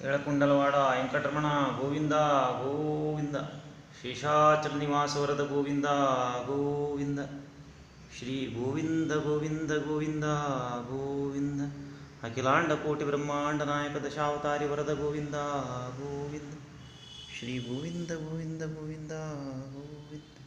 ಎಳಕುಂಡಲವಾಡ ವೆಂಕಟರಮಣ, ಗೋವಿಂದ ಗೋವಿಂದ. ಶೇಷಾಚಲ ನಿವಾಸ ವರದ ಗೋವಿಂದ ಗೋವಿಂದ. ಶ್ರೀ ಗೋವಿಂದ ಗೋವಿಂದ ಗೋವಿಂದ ಗೋವಿಂದ. ಅಖಿಲಾಂಡ ಕೋಟಿ ಬ್ರಹ್ಮಾಂಡ ನಾಯಕ ದಶಾವತಾರಿ ವರದ ಗೋವಿಂದ ಗೋವಿಂದ. ಶ್ರೀ ಗೋವಿಂದ ಗೋವಿಂದ ಗೋವಿಂದ ಗೋವಿಂದ.